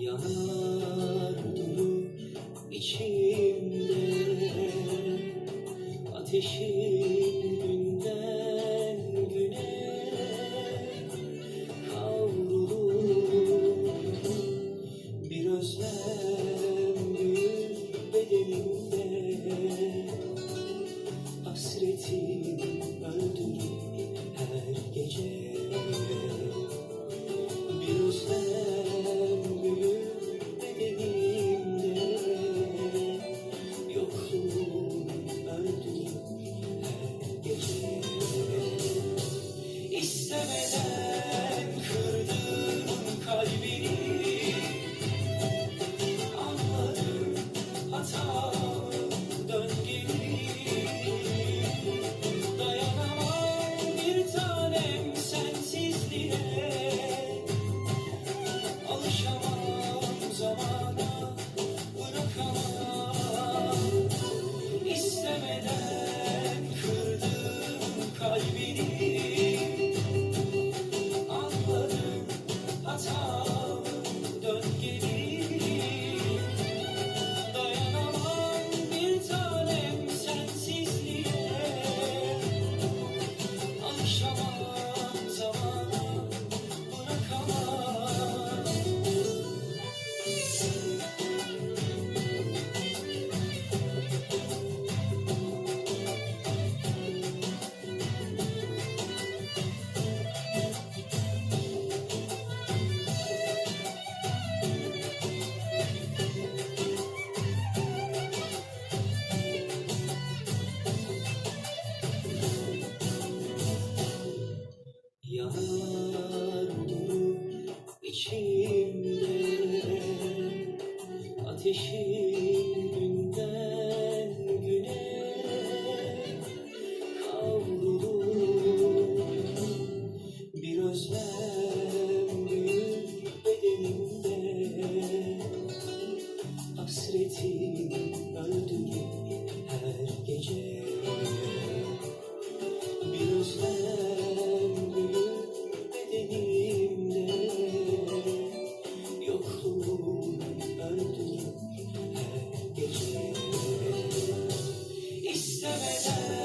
yanar dolu içimde ateşin günden güne kavrulur bir özlem büyür bedenimde hasretin yanıp içimde ateşim Yes.